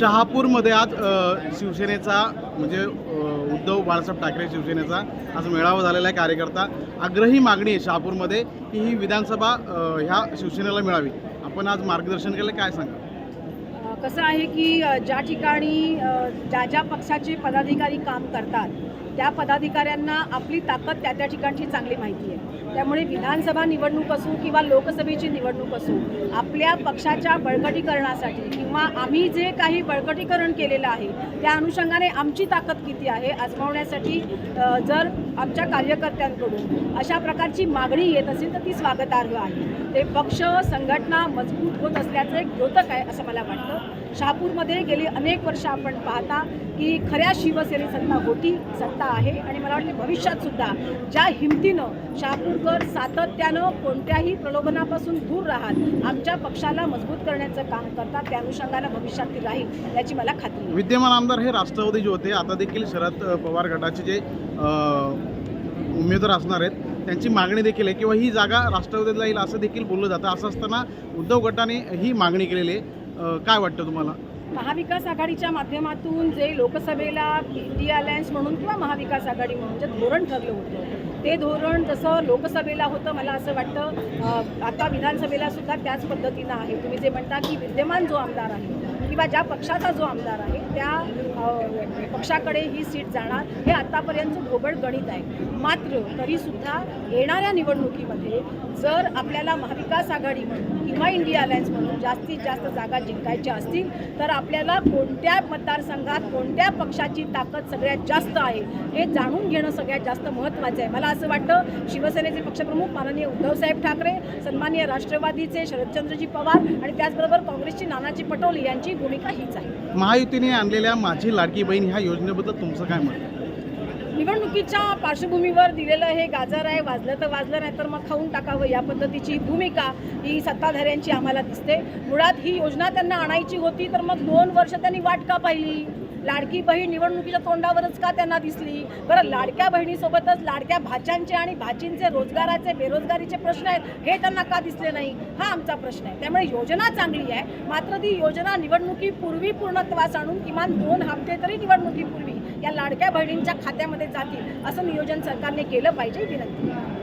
शहापूरमध्ये आज शिवसेनेचा म्हणजे उद्धव बाळासाहेब ठाकरे शिवसेनेचा आज मेळावा झालेला आहे कार्यकर्ता. आग्रही मागणी आहे शहापूरमध्ये की ही विधानसभा ह्या शिवसेनेला मिळावी. आपण आज मार्गदर्शन केलं काय सांगा कसं आहे की ज्या ठिकाणी ज्या ज्या पक्षाचे पदाधिकारी काम करतात त्या पदाधिकाऱ्यांना आपली ताकद त्या त्या ठिकाणची चांगली माहिती आहे. त्यामुळे विधानसभा निवडणूक असो किंवा लोकसभेची निवडणूक असो आपल्या पक्षाच्या बळकटीकरणासाठी किंवा आम्ही जे काही बळकटीकरण केलेलं आहे त्या अनुषंगाने आमची ताकद किती आहे आजमावण्यासाठी जर आमच्या कार्यकर्त्यांकडून अशा प्रकारची मागणी येत असेल तर ती स्वागतार्ह आहे. ते पक्ष संघटना मजबूत होत असल्याचं एक द्योतक आहे असं मला वाटतं. शहापूरमध्ये गेली अनेक वर्ष आपण पाहता की खऱ्या शिवसेने सत्ता होती सत्ता आहे आणि मला वाटते भविष्यात सुद्धा ज्या हिमतीनं शहापूरकर सातत्यानं कोणत्याही प्रलोभनापासून दूर राहत आमच्या पक्षाला मजबूत करण्याचं काम करतात त्या अनुषंगानं भविष्यात ती राहील याची मला खात्री विद्यमान आमदार हे राष्ट्रवादी जे होते आता देखील शरद पवार गटाचे जे उमेदवार असणार आहेत त्यांची मागणी देखील आहे किंवा ही जागा राष्ट्रवादीला येईल असं देखील बोललं जातं. असं असताना उद्धव गटाने ही मागणी केलेली आहे. काय वाटतं तुम्हाला? महाविकास आघाडीच्या माध्यमातून जे लोकसभेला इंडिया अलायन्स म्हणून किंवा महाविकास आघाडी म्हणून जे धोरण ठरलं होतं ते धोरण जसं लोकसभेला होतं मला असं वाटतं आता विधानसभेला सुद्धा त्याच पद्धतीनं आहे. तुम्ही जे म्हणता की विद्यमान जो आमदार आहे किंवा ज्या पक्षाचा जो आमदार आहे त्या पक्षाकडे ही सीट जाणार. हे आतापर्यंतचं ढोबळ गणित आहे. मात्र तरीसुद्धा येणाऱ्या निवडणुकीमध्ये जर आपल्याला महाविकास आघाडी म्हणून किंवा इंडिया अलायन्स म्हणून जास्तीत जास्त जागा जिंकायच्या असतील तर आपल्याला कोणत्या मतदारसंघात कोणत्या पक्षाची ताकद सगळ्यात जास्त आहे हे जाणून घेणं सगळ्यात जास्त महत्त्वाचं आहे. मला असं वाटतं शिवसेनेचे पक्षप्रमुख माननीय उद्धवसाहेब ठाकरे सन्माननीय राष्ट्रवादीचे शरदचंद्रजी पवार आणि त्याचबरोबर काँग्रेसची नानाजी पटोले यांची भूमिका हीच आहे. महायुतीने आणलेल्या माझी लाडकी बहीण ह्या योजनेबद्दल तुमचं काय मत? निवडणुकीच्या पार्श्वभूमीवर दिलेलं हे गाजर आहे वाजलं तर वाजलं नाही तर मग खाऊन टाकावं या पद्धतीची भूमिका ही सत्ताधाऱ्यांची आम्हाला दिसते. मुळात ही योजना त्यांना आणायची होती तर मग दोन वर्ष त्यांनी वाट का पाहिली? लाडकी बहीण निवडणुकीच्या तोंडावरच का त्यांना दिसली? बरं लाडक्या बहिणीसोबतच लाडक्या भाच्यांचे आणि भाचींचे रोजगाराचे बेरोजगारीचे प्रश्न आहेत हे त्यांना का दिसले नाही? हा आमचा प्रश्न आहे. त्यामुळे योजना चांगली आहे. मात्र ती योजना निवडणुकीपूर्वी पूर्णत्वास आणून किमान दोन हप्ते तरी निवडणुकीपूर्वी या लाडक्या बहिणींच्या खात्यामध्ये जातील असं नियोजन सरकारने केलं पाहिजे विनंती.